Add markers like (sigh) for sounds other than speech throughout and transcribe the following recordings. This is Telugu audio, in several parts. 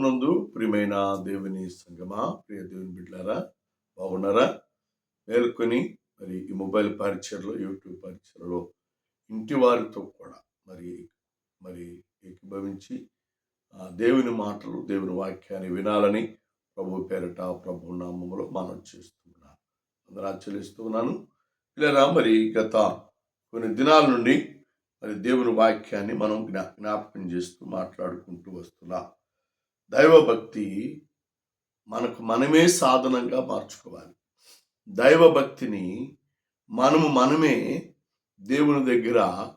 ప్రభునందు ప్రియమైన దేవుని సంగమా ప్రియ దేవుని బిడ్డారా బాగున్నారా? మేల్కొని మరి ఈ మొబైల్ పరిచయలో యూట్యూబ్ పరిచయలో ఇంటి వారితో కూడా మరి మరి ఏకీభవించి దేవుని మాటలు దేవుని వాక్యాన్ని వినాలని ప్రభు పేరట ప్రభు నామములో మనం చేస్తున్నాను అందరూ ఆచరిస్తూ ఉన్నాను. ఇలా మరి గత కొన్ని దినాల నుండి మరి దేవుని వాక్యాన్ని మనం జ్ఞా జ్ఞాపకం చేస్తూ మాట్లాడుకుంటూ వస్తున్నాం. దైవభక్తి మనకు మనమే సాధనంగా మార్చుకోవాలి. దైవభక్తిని మనము మనమే దేవుని దగ్గర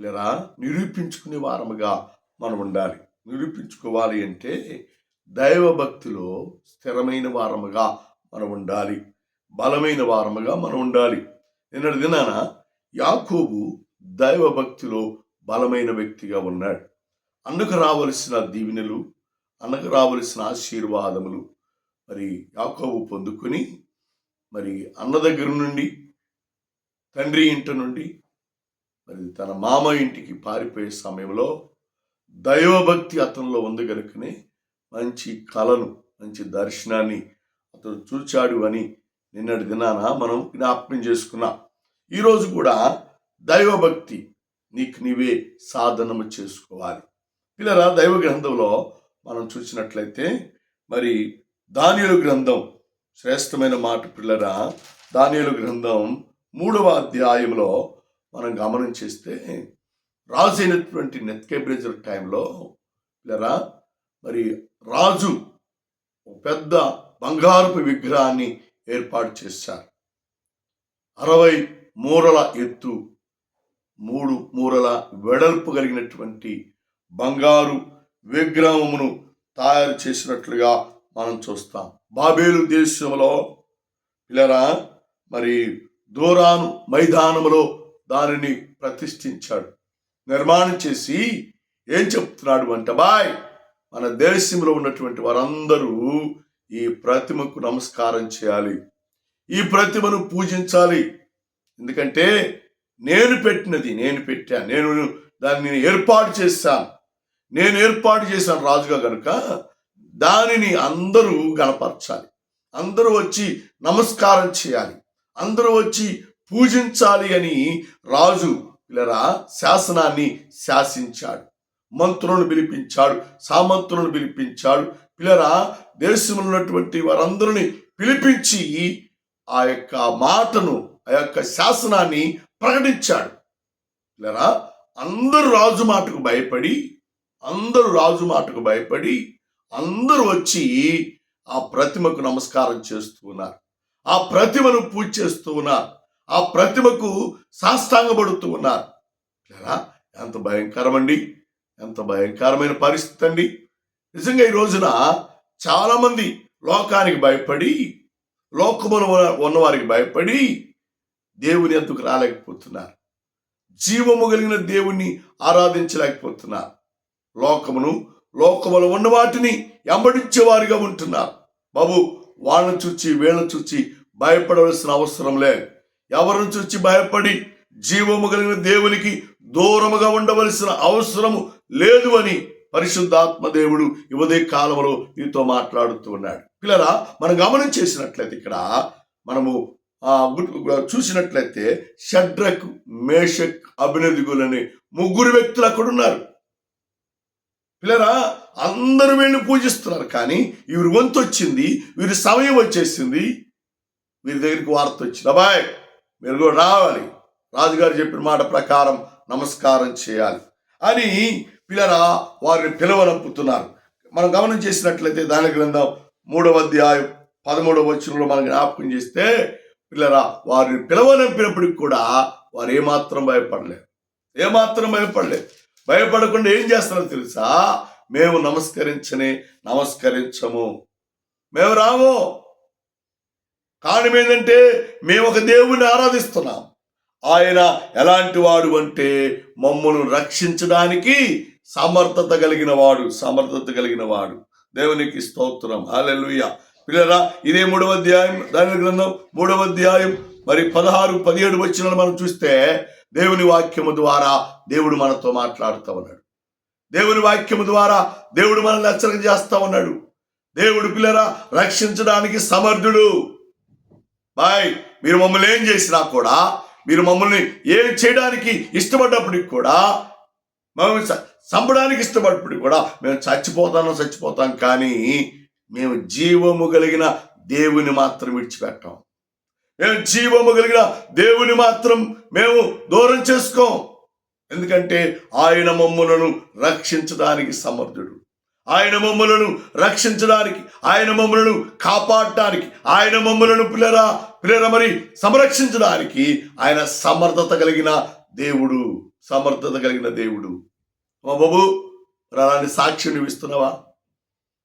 లేరా నిరూపించుకునే వారముగా మనం ఉండాలి. నిరూపించుకోవాలి అంటే దైవభక్తిలో స్థిరమైన వారముగా మనం ఉండాలి. బలమైన వారముగా మనం ఉండాలి. నిన్నటి దినాన యాకోబు దైవభక్తిలో బలమైన వ్యక్తిగా ఉన్నాడు. అందుకు రావలసిన దీవెనలు అన్నకు రావలసిన ఆశీర్వాదములు మరి యాకోబు పొందుకుని మరి అన్న దగ్గర నుండి తండ్రి ఇంటి నుండి మరి తన మామ ఇంటికి పారిపోయే సమయంలో దైవభక్తి అతనిలో ఉంది కనుకనే మంచి కళను మంచి దర్శనాన్ని అతను చూచాడు అని నిన్నటి దినాన మనం జ్ఞాపకం చేసుకున్నాం. ఈరోజు కూడా దైవభక్తి నీకు నీవే సాధనము చేసుకోవాలి. పిల్లరా దైవ గ్రంథంలో మనం చూసినట్లయితే మరి దానియులు గ్రంథం శ్రేష్టమైన మాట పిల్లరా దానియులు గ్రంథం మూడవ అధ్యాయంలో మనం గమనించేస్తే రాజు అయినటువంటి నెత్కెబ్రేజర్ టైంలో పిల్లరా మరి రాజు ఒక పెద్ద బంగారపు విగ్రహాన్ని ఏర్పాటు చేశారు. అరవై మూరల ఎత్తు మూడు మూరల వెడల్పు కలిగినటువంటి బంగారు విగ్రహమును తయారు చేసినట్లుగా మనం చూస్తాం. బాబేలు దేశంలో పిల్లరా మరి దూరాను మైదానములో దానిని ప్రతిష్ఠించాడు. నిర్మాణం చేసి ఏం చెప్తున్నాడు అంటే బాయ్ మన దేశంలో ఉన్నటువంటి వారందరూ ఈ ప్రతిమకు నమస్కారం చేయాలి. ఈ ప్రతిమను పూజించాలి. ఎందుకంటే నేను పెట్టినది నేను పెట్టాను నేను దాన్ని ఏర్పాటు చేస్తాను నేను ఏర్పాటు చేశాను రాజుగా కనుక దానిని అందరూ గణపరచాలి. అందరూ వచ్చి నమస్కారం చేయాలి. అందరూ వచ్చి పూజించాలి అని రాజు పిల్లరా శాసనాన్ని శాసించాడు. మంత్రులను పిలిపించాడు సామంతులను పిలిపించాడు. పిల్లరా దేశంలో ఉన్నటువంటి వారందరిని పిలిపించి ఆ యొక్క మాటను ఆ యొక్క శాసనాన్ని ప్రకటించాడు. పిల్లరా అందరూ రాజు మాటకు భయపడి అందరూ రాజు మాటకు భయపడి అందరూ వచ్చి ఆ ప్రతిమకు నమస్కారం చేస్తూ ఉన్నారు. ఆ ప్రతిమను పూజ చేస్తూ ఉన్నారు. ఆ ప్రతిమకు సాష్టాంగపడుతూ ఉన్నారు. లేదా ఎంత భయంకరమండి. ఎంత భయంకరమైన పరిస్థితి అండి. నిజంగా ఈ రోజున చాలామంది లోకానికి భయపడి లోకమును ఉన్నవారికి భయపడి దేవుని ఎందుకు రాలేకపోతున్నారు? జీవము కలిగిన దేవుణ్ణి ఆరాధించలేకపోతున్నారు. లోకమును లోకములో ఉన్న వాటిని ఎంబడించేవారిగా ఉంటున్నారు. బాబు వాళ్ళని చూచి వీళ్ళని చూచి భయపడవలసిన అవసరం లేదు. ఎవరిని చూచి భయపడి జీవము కలిగిన దేవునికి దూరముగా ఉండవలసిన అవసరము లేదు అని పరిశుద్ధాత్మ దేవుడు ఇవదే కాలంలో నీతో మాట్లాడుతూ ఉన్నాడు. పిల్లరా మనం గమనం చేసినట్లయితే ఇక్కడ మనము చూసినట్లయితే షడ్రక్ మేషక్ అభినదిగులని ముగ్గురు వ్యక్తులు అక్కడ ఉన్నారు పిల్లరా అందరూ వీళ్ళని పూజిస్తున్నారు కానీ వీరి వంతు వచ్చింది వీరి సమయం వచ్చేసింది వీరి దగ్గరికి వార్త వచ్చింది. అబ్బాయి మీరు కూడా రావాలి. రాజుగారు చెప్పిన మాట ప్రకారం నమస్కారం చేయాలి. అని పిల్లరా వారిని పిలవనంపుతున్నారు మనం గమనం చేసినట్లయితే దాని గ్రంథం మూడవ అధ్యాయం పదమూడవ వచనంలో మనం జ్ఞాపకం చేస్తే పిల్లరా వారిని పిలవనంపినప్పటికి కూడా వారు ఏమాత్రం భయపడలేదు. ఏమాత్రం భయపడలేదు. భయపడకుండా ఏం చేస్తున్నారో తెలుసా? మేము నమస్కరించని నమస్కరించము. మేము రాము. కారణం ఏంటంటే మేము ఒక దేవుణ్ణి ఆరాధిస్తున్నాం. ఆయన ఎలాంటి వాడు అంటే మమ్మల్ని రక్షించడానికి సమర్థత కలిగిన వాడు సమర్థత కలిగిన వాడు. దేవునికి స్తోత్రం. హల్లెలూయ. పిల్లరా ఇదే మూడవ అధ్యాయం దాని గ్రంథం మూడవ అధ్యాయం మరి పదహారు పదిహేడు వచ్చిన మనం చూస్తే దేవుని వాక్యము ద్వారా దేవుడు మనతో మాట్లాడుతూ ఉన్నాడు. దేవుని వాక్యము ద్వారా దేవుడు మనల్ని హెచ్చరిక చేస్తూ ఉన్నాడు. దేవుడు పిల్లరా రక్షించడానికి సమర్థుడు. బాయ్ మీరు మమ్మల్ని ఏం చేసినా కూడా మీరు మమ్మల్ని ఏం చేయడానికి ఇష్టపడ్డప్పటికి కూడా మమ్మల్ని చంపడానికి ఇష్టపడ్డప్పటికి కూడా మేము చచ్చిపోతాను చచ్చిపోతాం కానీ మేము జీవము కలిగిన దేవుని మాత్రం విడిచిపెట్టాం. మేము జీవము కలిగిన దేవుని మాత్రం మేము దూరం చేసుకోం. ఎందుకంటే ఆయన మమ్ములను రక్షించడానికి సమర్థుడు. ఆయన మమ్ములను రక్షించడానికి ఆయన మమ్ములను కాపాడటానికి ఆయన మమ్ములను పిల్లరా పిల్లర మరి సంరక్షించడానికి ఆయన సమర్థత కలిగిన దేవుడు సమర్థత కలిగిన దేవుడు. మా బాబు మరి అలాంటి సాక్ష్యం నువ్వు ఇస్తున్నావా?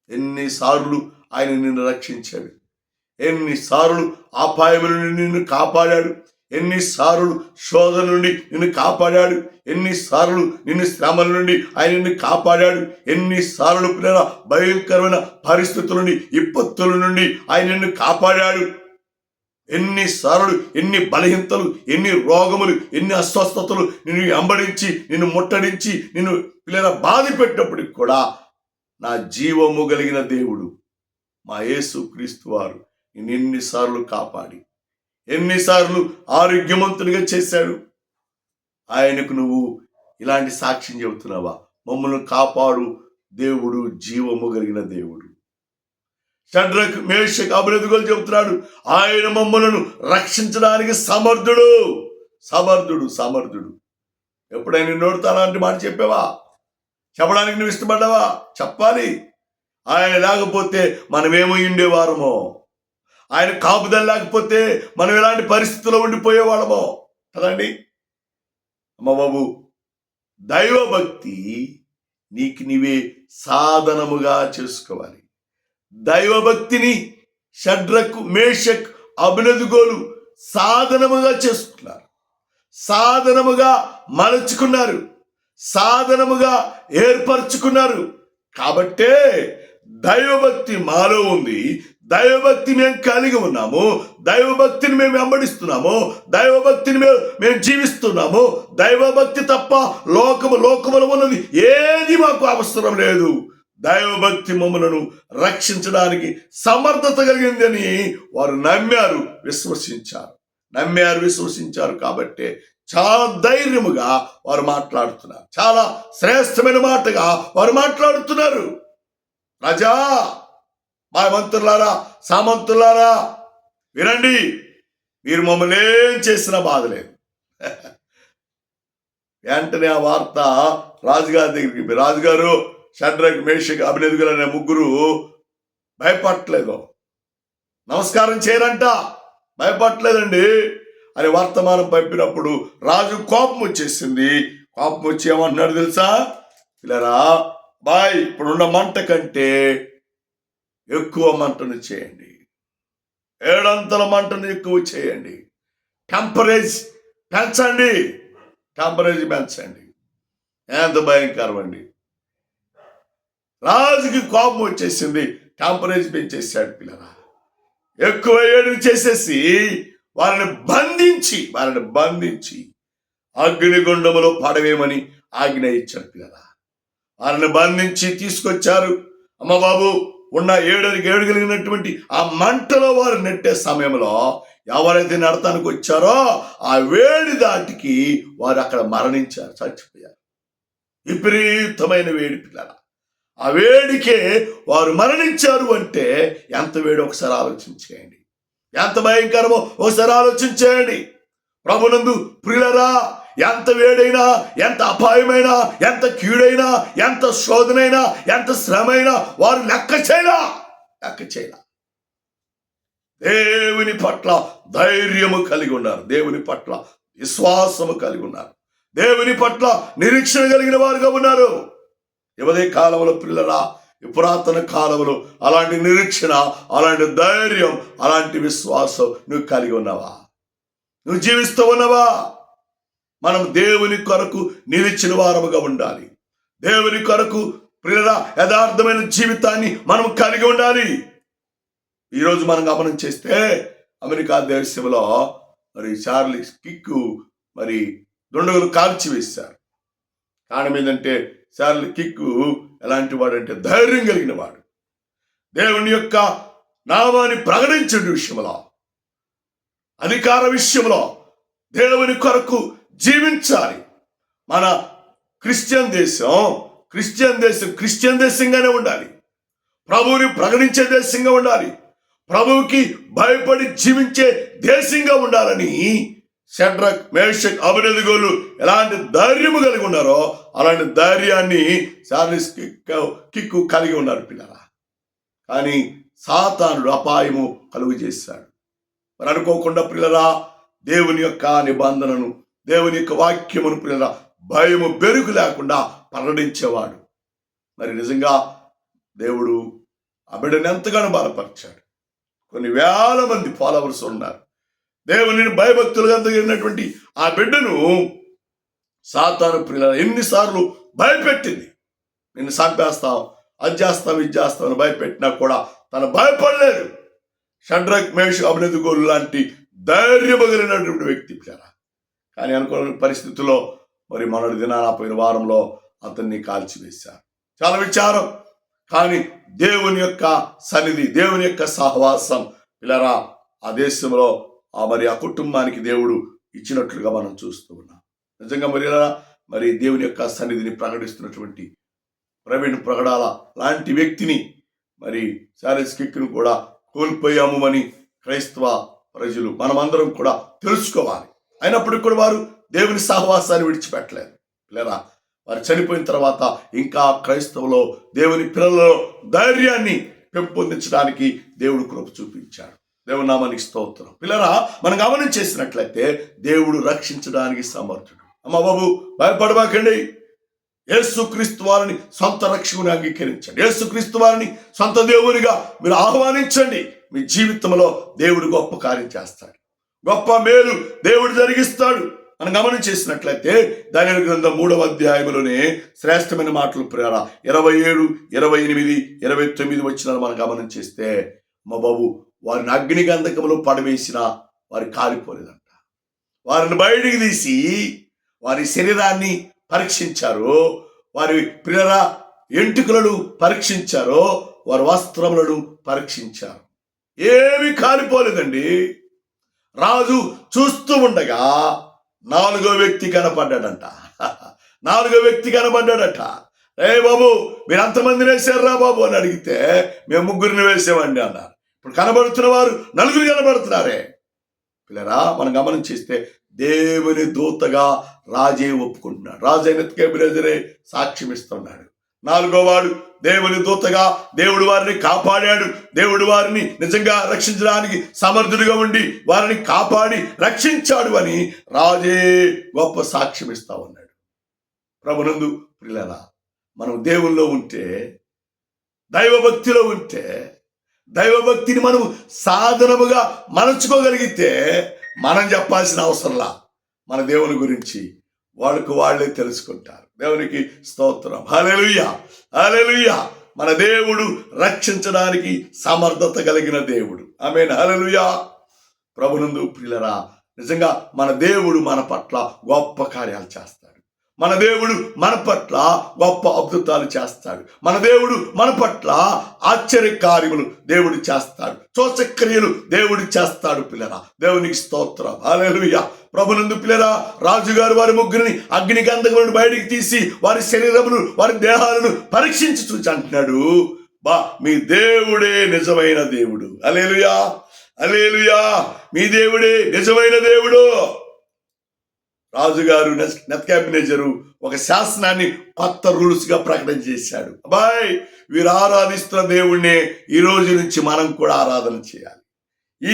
ఎన్నిసార్లు ఆయన నిన్ను రక్షించాడు? ఎన్నిసార్లు అపాయముల నుండి నిన్ను కాపాడాడు? ఎన్నిసార్లు శోధన నుండి నిన్ను కాపాడాడు? ఎన్నిసార్లు నిన్ను శ్రమల నుండి ఆయన నిన్ను కాపాడాడు? ఎన్నిసార్లు పిల్లల భయంకరమైన పరిస్థితుల నుండి విపత్తుల నుండి ఆయన నిన్ను కాపాడాడు? ఎన్నిసార్లు ఎన్ని బలహీనతలు ఎన్ని రోగములు ఎన్ని అస్వస్థతలు నిన్ను వెంబడించి నిన్ను ముట్టడించి నిన్ను పిల్లల బాధ పెట్టినప్పటికి కూడా నా జీవము కలిగిన దేవుడు మా యేసు క్రీస్తు వారు ఎన్నిసార్లు కాపాడి ఎన్నిసార్లు ఆరోగ్యవంతుడిగా చేశాడు. ఆయనకు నువ్వు ఇలాంటి సాక్ష్యం చెబుతున్నావా? మమ్మల్ని కాపాడు దేవుడు జీవము కలిగిన దేవుడు. షడ్రక్ మేషక్ అభివృద్ధిగోలు చెబుతున్నాడు ఆయన మమ్మలను రక్షించడానికి సమర్థుడు. సమర్థుడు సమర్థుడు. ఎప్పుడైనా నోడుతా అలాంటి మాట చెప్పావా? చెప్పడానికి నువ్వు ఇష్టపడ్డావా? చెప్పాలి. ఆయన లేకపోతే మనమేమో ఉండేవారమో? ఆయన కాపుదల లేకపోతే మనం ఎలాంటి పరిస్థితుల్లో ఉండిపోయేవాళ్ళమో కదండి? అమ్మ బాబు దైవభక్తి నీకు నీవే సాధనముగా చేసుకోవాలి. దైవభక్తిని షడ్రకు మేషక్ అభినదుగోలు సాధనముగా చేసుకున్నారు. సాధనముగా మలచుకున్నారు. సాధనముగా ఏర్పరచుకున్నారు. కాబట్టే దైవభక్తి మాలో ఉంది. దైవభక్తి మేము కలిగి ఉన్నాము. దైవభక్తిని మేము వెంబడిస్తున్నాము. దైవభక్తిని మేము మేము జీవిస్తున్నాము. దైవభక్తి తప్ప లోకము లోకములో ఉన్నది ఏది మాకు అవసరం లేదు. దైవభక్తి మమ్మలను రక్షించడానికి సమర్థత కలిగిందని వారు నమ్మారు విశ్వసించారు. నమ్మారు విశ్వసించారు కాబట్టి చాలా ధైర్యముగా వారు మాట్లాడుతున్నారు. చాలా శ్రేష్టమైన మాటగా వారు మాట్లాడుతున్నారు. రాజా! మా మంత్రులారా సామంతులారా వినండి. మీరు మమ్మల్ని ఏం చేసినా బాధలేదు. (laughs) వెంటనే ఆ వార్త రాజుగారి దగ్గరికి రాజుగారు షడ్రక్ మేషక్ అభినేదుగులు అనే ముగ్గురు భయపడట్లేదు. నమస్కారం చేయరంట. భయపడలేదండి అని వర్తమానం పంపినప్పుడు రాజు కోపం వచ్చేసింది. కోపం వచ్చి ఏమంటున్నాడు తెలుసా? ఇలా బాయ్ ఇప్పుడున్న మంట కంటే ఎక్కువ మంటను చేయండి. ఏడంతల మంటను ఎక్కువ చేయండి. టెంపరేజ్ పెంచండి. టెంపరేజ్ పెంచండి. ఎంత భయంకరం అండి. రాజుకి కోపం వచ్చేసింది. టెంపరేజ్ పెంచేసాడు పిల్లరా. ఎక్కువ ఏడు చేసేసి వారిని బంధించి వారిని బంధించి అగ్నిగుండములో పడవేమని ఆజ్ఞ ఇచ్చాడు పిల్లరా. వారిని బంధించి తీసుకొచ్చారు. అమ్మ బాబు ఉన్న ఏడరికి ఏడు కలిగినటువంటి ఆ మంటలో వారు నెట్టే సమయంలో ఎవరైతే నడతానికి వచ్చారో ఆ వేడి దాటికి వారు అక్కడ మరణించారు చచ్చిపోయారు. విపరీతమైన వేడి పిల్లల. ఆ వేడికే వారు మరణించారు అంటే ఎంత వేడి ఒకసారి ఆలోచించేయండి. ఎంత భయంకరమో ఒకసారి ఆలోచించేయండి. ప్రభునందు ప్రియులరా ఎంత వేడైనా ఎంత అపాయమైనా ఎంత కీడైనా ఎంత శోధనైనా ఎంత శ్రమైనా వారు లెక్క చేయలా. లెక్క చేయలా. దేవుని పట్ల ధైర్యము కలిగి ఉన్నారు. దేవుని పట్ల విశ్వాసము కలిగి ఉన్నారు. దేవుని పట్ల నిరీక్షణ కలిగిన వారుగా ఉన్నారు. ఎవరి కాలంలో పిల్లల ఈ పురాతన కాలంలో అలాంటి నిరీక్షణ అలాంటి ధైర్యం అలాంటి విశ్వాసం నువ్వు కలిగి ఉన్నావా? నువ్వు జీవిస్తూ ఉన్నావా? మనం దేవుని కొరకు నిలిచిన వారముగా ఉండాలి. దేవుని కొరకు ప్రియుల యథార్థమైన జీవితాన్ని మనం కలిగి ఉండాలి. ఈరోజు మనం గమనం చేస్తే అమెరికా దేశంలో మరి చార్లీ కిక్కు మరి దుండగులు కాల్చివేశారు కారణం ఏంటంటే చార్లీ కిక్కు ఎలాంటి వాడంటే ధైర్యం కలిగిన వాడు. దేవుని యొక్క నామాన్ని ప్రకటించే విషయంలో అధికార విషయంలో దేవుని కొరకు జీవించాలి. మన క్రిస్టియన్ దేశం క్రిస్టియన్ దేశం క్రిస్టియన్ దేశంగానే ఉండాలి. ప్రభువుని ప్రకటించే దేశంగా ఉండాలి. ప్రభువుకి భయపడి జీవించే దేశంగా ఉండాలని షడ్రక్ మేషక్ అభినదిగోలు ఎలాంటి ధైర్యము కలిగి ఉన్నారో అలాంటి ధైర్యాన్ని చార్లిస్ కిక్కు కిక్కు కలిగి ఉన్నారు పిల్లల కానీ సాతానుడు అపాయము కలుగు చేశాడు మరి అనుకోకుండా పిల్లల దేవుని యొక్క నిబంధనను దేవుని యొక్క వాక్యమును పిల్లల భయము బెరుకు లేకుండా ప్రకటించేవాడు మరి నిజంగా దేవుడు ఆ ఎంతగానో బలపరిచాడు. కొన్ని వేల మంది ఫాలోవర్స్ ఉన్నారు. దేవుని భయభక్తులుగా కలిగినటువంటి ఆ బిడ్డను సాతాను ప్రియుల ఎన్నిసార్లు భయపెట్టింది. నిన్ను చంపేస్తాం అది చేస్తాం ఇది చేస్తాం అని భయపెట్టినా కూడా తను భయపడలేదు. షడ్రక్ మేష్ అభినదిగోలు లాంటి ధైర్యమగిలినటువంటి వ్యక్తి పిల్లరా కానీ అనుకోని పరిస్థితుల్లో మరి మొన్నటి దినాన పోయిన వారంలో అతన్ని కాల్చివేశారు. చాలా విచారం. కానీ దేవుని యొక్క సన్నిధి దేవుని యొక్క సహవాసం పిల్లరా ఆ దేశంలో ఆ మరి ఆ కుటుంబానికి దేవుడు ఇచ్చినట్లుగా మనం చూస్తూ ఉన్నాం. నిజంగా మరి మరి దేవుని యొక్క సన్నిధిని ప్రకటిస్తున్నటువంటి ప్రవీణ్ ప్రగడాల లాంటి వ్యక్తిని మరి శారీస్ కిక్ను కూడా కోల్పోయాము అని క్రైస్తవ ప్రజలు మనమందరం కూడా తెలుసుకోవాలి. అయినప్పటికీ కూడా వారు దేవుని సహవాసాన్ని విడిచిపెట్టలేదు. పిల్లరా వారు చనిపోయిన తర్వాత ఇంకా క్రైస్తవులో దేవుని పిల్లలలో ధైర్యాన్ని పెంపొందించడానికి దేవుడు కృప చూపించాడు. దేవుని నామానికి స్తోత్రం. పిల్లరా మనం గమనం చేసినట్లయితే దేవుడు రక్షించడానికి సమర్థుడు. అమ్మ బాబు భయపడబాకండి యేసుక్రీస్తు వారిని సొంత రక్షకుని అంగీకరించండి. యేసుక్రీస్తు వారిని సొంత దేవునిగా మీరు ఆహ్వానించండి. మీ జీవితంలో దేవుడు గొప్ప కార్యం చేస్తాడు. గొప్ప మేలు దేవుడు జరిగిస్తాడు మనం గమనం చేసినట్లయితే దాని గ్రంథం మూడవ అధ్యాయంలోనే శ్రేష్టమైన మాటలు ప్రేర. ఇరవై ఏడు ఇరవై ఎనిమిది ఇరవై తొమ్మిది వచ్చిన మనం గమనం చేస్తే మా బాబు వారిని అగ్ని గంధకంలో పడవేసిన వారి కాలిపోలేదంట. వారిని బయటికి తీసి వారి శరీరాన్ని పరీక్షించారు వారి ప్రియర ఎంటుకలను పరీక్షించారో వారి వస్త్రములను పరీక్షించారు. ఏమి కాలిపోలేదండి. రాజు చూస్తూ ఉండగా నాలుగో వ్యక్తి కనపడ్డాడంట. (laughs) నాలుగో వ్యక్తి కనపడ్డాడట. ఏ బాబు మీరు అంతమంది వేశారా బాబు అని అడిగితే మేము ముగ్గురిని వేసామండి అన్నారు. ఇప్పుడు కనబడుతున్న వారు నలుగురు కనబడుతున్నారే. పిల్లరా మనం గమనం చేస్తే దేవుని దూతగా రాజే ఒప్పుకుంటున్నాడు. రాజు అయిన సాక్ష్యం ఇస్తున్నాడు నాలుగో వాడు దేవుని దూతగా దేవుడు వారిని కాపాడాడు. దేవుడు వారిని నిజంగా రక్షించడానికి సమర్థుడిగా ఉండి వారిని కాపాడి రక్షించాడు అని రాజే గొప్ప సాక్ష్యం ఇస్తా ఉన్నాడు. ప్రభునందు పిల్లల మనం దేవుల్లో ఉంటే దైవభక్తిలో ఉంటే దైవభక్తిని మనం సాధనముగా మలచుకోగలిగితే మనం చెప్పాల్సిన అవసరంలా మన దేవుని గురించి వాళ్ళకు వాళ్ళే తెలుసుకుంటారు. దేవునికి స్తోత్రం. హల్లెలూయా. హల్లెలూయా. మన దేవుడు రక్షించడానికి సమర్థత కలిగిన దేవుడు. ఆమె హల్లెలూయా. ప్రభునందు ప్రియులరా నిజంగా మన దేవుడు మన పట్ల గొప్ప కార్యాలు చేస్తాడు. మన దేవుడు మన పట్ల గొప్ప అద్భుతాలు చేస్తాడు. మన దేవుడు మన పట్ల ఆశ్చర్య కార్యములు దేవుడు చేస్తాడు. చోచక్రియలు దేవుడు చేస్తాడు పిల్లరా. దేవునికి స్తోత్రం. హల్లెలూయా. ప్రభునందు పిల్లరా రాజుగారు వారి ముగ్గురిని అగ్ని గంధకములను బయటికి తీసి వారి శరీరములు వారి దేహాలను పరీక్షించి చూచి అంటున్నాడు. బా మీ దేవుడే నిజమైన దేవుడు. అలేలుయా అలేలుయా మీ దేవుడే నిజమైన దేవుడు. రాజుగారు నెత్కాబినేజరు ఒక శాసనాన్ని కొత్త రూల్స్గా ప్రకటన చేశాడు. అబ్బాయి వీరు ఆరాధిస్తున్న దేవుణ్ణే ఈ రోజు నుంచి మనం కూడా ఆరాధన చేయాలి.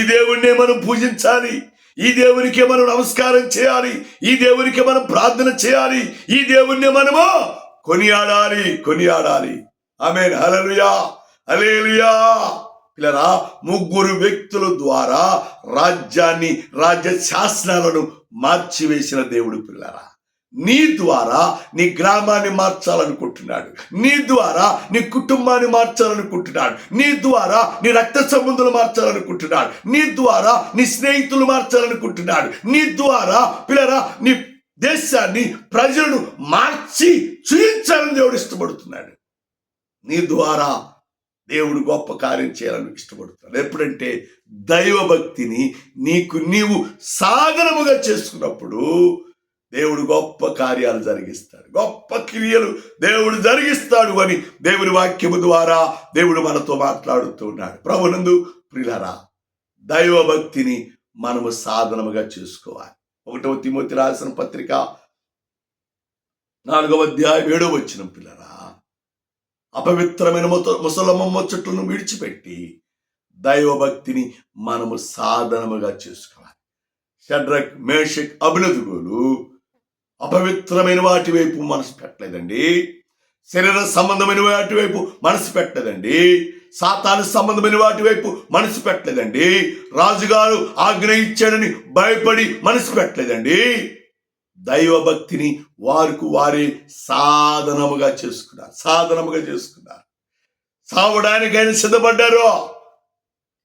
ఈ దేవుణ్ణే మనం పూజించాలి. ఈ దేవునికే మనం నమస్కారం చేయాలి. ఈ దేవునికే మనం ప్రార్థన చేయాలి. ఈ దేవుణ్ణి మనము కొనియాడాలి కొనియాడాలి. ఆమె హలలుయా హలేలుయా పిల్లరా ముగ్గురు వ్యక్తుల ద్వారా రాజ్యాన్ని రాజ్య శాసనాలను మార్చివేసిన దేవుడు పిల్లరా. నీ ద్వారా నీ గ్రామాన్ని మార్చాలనుకుంటున్నాడు. నీ ద్వారా నీ కుటుంబాన్ని మార్చాలనుకుంటున్నాడు. నీ ద్వారా నీ రక్త సంబంధులు మార్చాలనుకుంటున్నాడు. నీ ద్వారా నీ స్నేహితులు మార్చాలనుకుంటున్నాడు. నీ ద్వారా పిల్లరా నీ దేశాన్ని ప్రజలను మార్చి చూయించాలని దేవుడు ఇష్టపడుతున్నాడు. నీ ద్వారా దేవుడు గొప్ప కార్యం చేయాలని ఇష్టపడుతున్నాడు. ఎప్పుడంటే దైవభక్తిని నీకు నీవు సాధనముగా చేసుకున్నప్పుడు దేవుడు గొప్ప కార్యాలు జరిగిస్తాడు. గొప్ప క్రియలు దేవుడు జరిగిస్తాడు అని దేవుని వాక్యము ద్వారా దేవుడు మనతో మాట్లాడుతూ ఉన్నాడు. ప్రభునందు ప్రిలరా దైవభక్తిని మనము సాధనముగా చేసుకోవాలి. ఒకటవ తిమోతి రాసిన పత్రిక నాలుగవ అధ్యాయం ఏడవ వచ్చిన పిల్లరా అపవిత్రమైన ముసలమ్మ ముచ్చట్లను విడిచిపెట్టి దైవభక్తిని మనము సాధనముగా చేసుకోవాలి. షడ్రక్ మేషక్ అభినదుగులు అపవిత్రమైన వాటి వైపు మనసు పెట్టలేదండి. శరీర సంబంధమైన వాటి వైపు మనసు పెట్టలేదండి. సాతాను సంబంధమైన వాటి వైపు మనసు పెట్టలేదండి. రాజుగారు ఆజ్ఞ ఇచ్చాడని భయపడి మనసు పెట్టలేదండి. దైవభక్తిని వారికి వారే సాధనముగా చేసుకున్నారు. సాధనముగా చేసుకున్నారు. సావడానికైనా సిద్ధపడ్డారు?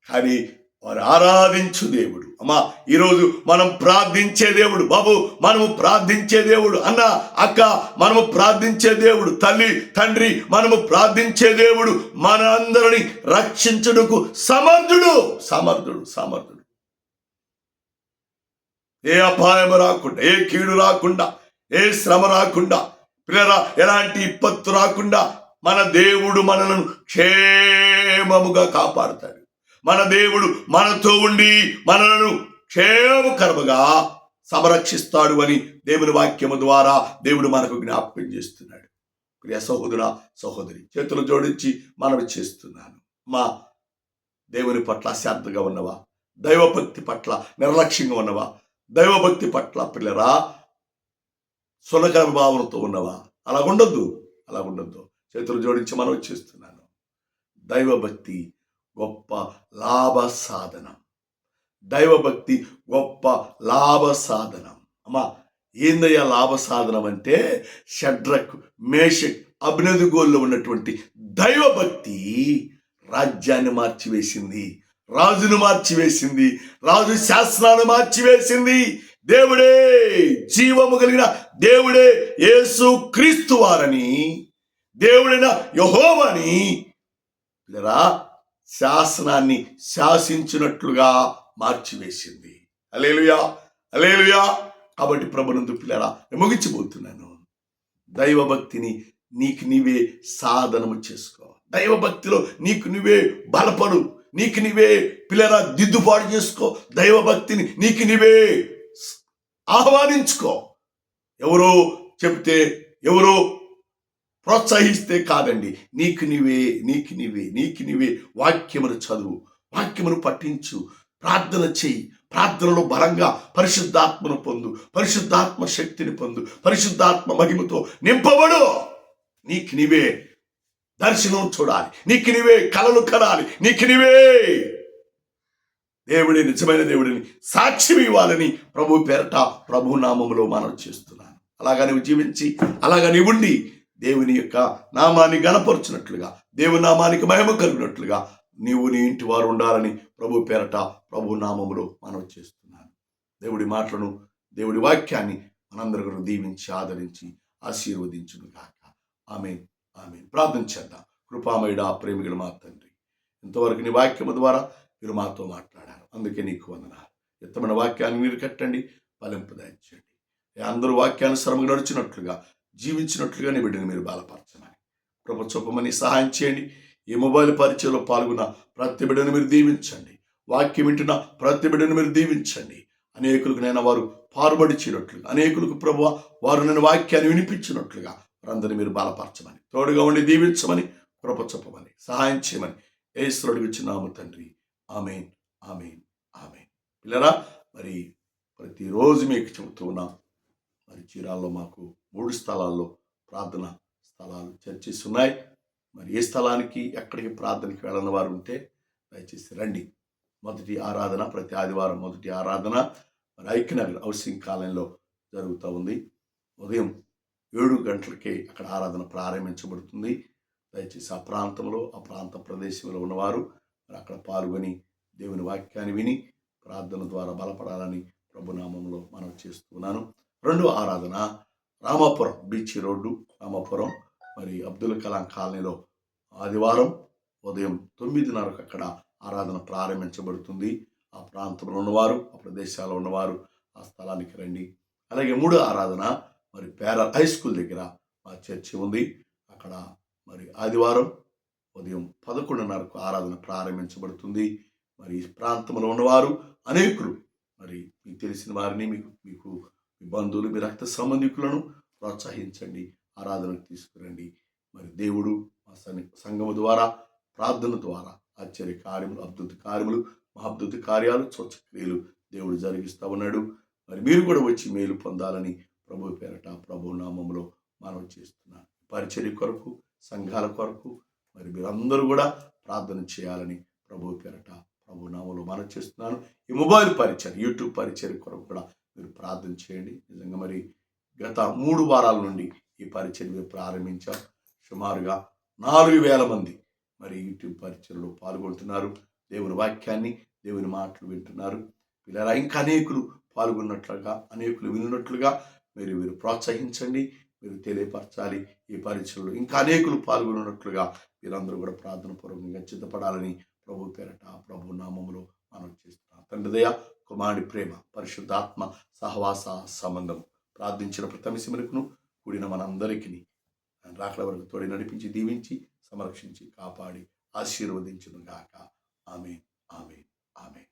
కానీ వారు ఆరాధించు దేవుడు. అమ్మా ఈరోజు మనం ప్రార్థించే దేవుడు. బాబు మనము ప్రార్థించే దేవుడు. అన్న అక్క మనము ప్రార్థించే దేవుడు. తల్లి తండ్రి మనము ప్రార్థించే దేవుడు. మన అందరిని రక్షించుటకు సమర్థుడు. సమర్థుడు సమర్థుడు. ఏ అపాయం రాకుండా ఏ కీడు రాకుండా ఏ శ్రమ రాకుండా పిల్లరా ఎలాంటి ఇప్పత్తు రాకుండా మన దేవుడు మనలను క్షేమముగా కాపాడుతాడు. మన దేవుడు మనతో ఉండి మనలను క్షేమకరముగా సంరక్షిస్తాడు అని దేవుని వాక్యము ద్వారా దేవుడు మనకు జ్ఞాపకం చేస్తున్నాడు. ప్రియ సహోదరా సహోదరి చేతులు జోడించి మనవి చేస్తున్నాను. మా దేవుని పట్ల అశాంతగా ఉన్నవా? దైవభక్తి పట్ల నిర్లక్ష్యంగా ఉన్నవా? దైవభక్తి పట్ల పిల్లరా సులకర భావనతో ఉన్నవా? అలా ఉండద్దు అలా ఉండద్దు చేతులు జోడించి మనం చేస్తున్నాను. దైవభక్తి గొప్ప లాభ సాధనం. దైవభక్తి గొప్ప లాభ సాధనం. అమ్మా ఏందయ్యా లాభ సాధనం అంటే? షడ్రక్ మేషక్ అభినదిగోల్లో ఉన్నటువంటి దైవభక్తి రాజ్యాన్ని మార్చివేసింది. రాజును మార్చివేసింది. రాజు శాసనాలు మార్చివేసింది. దేవుడే జీవము కలిగిన దేవుడే యేసు క్రీస్తు వారని దేవుడైన యహోవని పిల్లరా శాసనాన్ని శాసించినట్లుగా మార్చివేసింది. అలేలుయా అలేలుయా కాబట్టి ప్రభునందు పిల్లరా ముగించిపోతున్నాను దైవభక్తిని నీకు నీవే సాధనము చేసుకో. దైవభక్తిలో నీకు నువ్వే బలపడు. నీకు నీవే పిల్లరా దిద్దుబాటు చేసుకో దైవభక్తిని నీకు నీవే ఆహ్వానించుకో. ఎవరో చెప్తే ఎవరో ప్రోత్సహిస్తే కాదండి. నీకు నీవే నీకు నీవే నీకు నీవే వాక్యమును చదువు వాక్యమును పఠించు ప్రార్థన చెయ్యి ప్రార్థనలో బలంగా పరిశుద్ధాత్మను పొందు పరిశుద్ధాత్మ శక్తిని పొందు పరిశుద్ధాత్మ మహిమతో నింపబడు. నీకు నీవే దర్శనం చూడాలి. నీకు నీవే కళలు కనాలి. నీకు నీవే దేవుడి నిజమైన దేవుడిని సాక్ష్యం ఇవ్వాలని ప్రభు పేరట ప్రభు నామములో మనం చేస్తున్నాను. అలాగా నువ్వు జీవించి అలాగా నీవు ఉండి దేవుని యొక్క నామాన్ని గణపరుచినట్లుగా దేవుని నామానికి మహిమ కలిగినట్లుగా నీవు నీ ఇంటి వారు ఉండాలని ప్రభు పేరట ప్రభు నామములో మనం చేస్తున్నాను. దేవుడి మాటలను దేవుడి వాక్యాన్ని మనందరూ దీవించి ఆదరించి ఆశీర్వదించును కాక ఆమె ఆమె ప్రార్థన చేద్దాం. కృపామయుడ ప్రేమికుడు మా తండ్రి. ఇంతవరకు నీ వాక్యము ద్వారా మీరు మాతో మాట్లాడారు. అందుకే నీకు వందనాలు. ఎత్తమైన వాక్యాన్ని మీరు కట్టండి ఫలింపు దయచేయండి. అందరూ వాక్యానుసరంగా నడిచినట్లుగా జీవించినట్లుగా నీ బిడ్డని మీరు బలపరచమని. కృప చూపమని సహాయం చేయండి. ఈ మొబైల్ పరిచయంలో పాల్గొన్న ప్రతి బిడ్డను మీరు దీవించండి. వాక్యం వింటున్న ప్రతి బిడ్డను మీరు దీవించండి. అనేకులకు నేను వారు పారుబడిచినట్లుగా అనేకులకు ప్రభు వారు నేను వాక్యాన్ని వినిపించినట్లుగా వారందరినీ మీరు బలపరచమని తోడుగా ఉండి దీవించమని కృప చెప్పమని సహాయం చేయమని ఏసులుడికి ఇచ్చినాము తండ్రి. Amen amen amen. పిల్లరా మరి ప్రతిరోజు మీకు చెబుతూ ఉన్నాం మరి చీరాల్లో మాకు మూడు స్థలాల్లో ప్రార్థన స్థలాలు చర్చిస్ ఉన్నాయి మరి ఏ స్థలానికి ఎక్కడికి ప్రార్థనకి వెళ్ళని వారు ఉంటే దయచేసి రండి. మొదటి ఆరాధన ప్రతి ఆదివారం మొదటి ఆరాధన మరి ఐక్యనగర్ హౌసింగ్ కాలనీలో జరుగుతూ ఉంది. ఉదయం ఏడు గంటలకే అక్కడ ఆరాధన ప్రారంభించబడుతుంది. దయచేసి ఆ ప్రాంతంలో ఆ ప్రాంత ప్రదేశంలో ఉన్నవారు మరి అక్కడ పాల్గొని దేవుని వాక్యాన్ని విని ప్రార్థన ద్వారా బలపడాలని ప్రభునామంలో మనం చేస్తున్నాను. రెండో ఆరాధన రామాపురం బీచ్ రోడ్డు రామాపురం మరి అబ్దుల్ కలాం కాలనీలో ఆదివారం ఉదయం తొమ్మిదిన్నరకు అక్కడ ఆరాధన ప్రారంభించబడుతుంది. ఆ ప్రాంతంలో ఉన్నవారు ఆ ప్రదేశాల్లో ఉన్నవారు ఆ స్థలానికి రండి. అలాగే మూడో ఆరాధన మరి పేరల్ హై స్కూల్ దగ్గర మా చర్చి ఉంది. అక్కడ మరి ఆదివారం ఉదయం పదకొండున్నరకు ఆరాధన ప్రారంభించబడుతుంది. మరి ఈ ప్రాంతంలో ఉన్నవారు అనేకులు మరి మీకు తెలిసిన వారిని మీకు మీకు మీ బంధువులు మీ రక్త సంబంధికులను ప్రోత్సహించండి ఆరాధనకు తీసుకురండి. మరి దేవుడు మా సన్ని సంఘము ద్వారా ప్రార్థన ద్వారా ఆశ్చర్య కార్యములు అద్భుత కార్యములు మహాద్భుత కార్యాలు స్వచ్ఛక్రియలు దేవుడు జరిగిస్తూ ఉన్నాడు. మరి మీరు కూడా వచ్చి మేలు పొందాలని ప్రభు పేరట ప్రభు నామంలో మనం చేస్తున్నాను. పరిచర్య కొరకు సంఘాల కొరకు మరి మీరందరూ కూడా ప్రార్థన చేయాలని ప్రభు పేరట ప్రభు నామంలో మనం చేస్తున్నాను. ఈ మొబైల్ పరిచయం యూట్యూబ్ పరిచయం కొరకు కూడా మీరు ప్రార్థన చేయండి. నిజంగా మరి గత మూడు వారాల నుండి ఈ పరిచయం మేము ప్రారంభించాం. సుమారుగా నాలుగు వేల మంది మరి యూట్యూబ్ పరిచయలో పాల్గొంటున్నారు. దేవుని వాక్యాన్ని దేవుని మాటలు వింటున్నారు. పిల్లల ఇంకా అనేకులు పాల్గొన్నట్లుగా అనేకులు విన్నట్లుగా మీరు మీరు ప్రోత్సహించండి మీరు తెలియపరచాలి ఈ పరీక్షల్లో ఇంకా అనేకులు పాల్గొన్నట్లుగా మీరందరూ కూడా ప్రార్థన పూర్వకంగా సిద్ధపడాలని ప్రభు పేరట ప్రభు నామములో మనం చేస్తున్నాం. తండ్రిదయ కుమారుడి ప్రేమ పరిశుద్ధాత్మ సహవాస సంబంధం ప్రార్థించిన ప్రతమిసిమనుకును కూడిన మనందరికీ రాకల వరకు తోడి నడిపించి దీవించి సంరక్షించి కాపాడి ఆశీర్వదించును గాక ఆమె ఆమె ఆమె